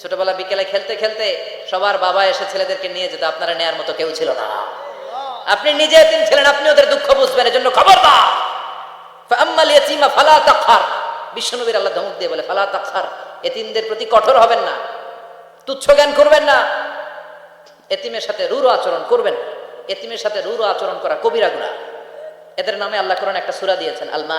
ছোটবেলা বিকেলে খেলতে খেলতে সবার বাবা এসে ছেলেদেরকে নিয়ে যেত, আপনারা নেয়ার মতো কেউ ছিল না। আপনি নিজে এতিম ছিলেন, আপনি ওদের দুঃখ বুঝবেন জন্য খবর দা বিশ্বনবীর আল্লাহ ধমক দিয়ে বলে, ফালা এতিমদের প্রতি কঠোর হবেন না, তুচ্ছ জ্ঞান করবেন না। এতিমের সাথে রুর আচরণ করবেন এতিমের সাথে রুর আচরণ করা কবিরা এদের নামে আল্লাহ কোরআন একটা সুরা দিয়েছেন আলমা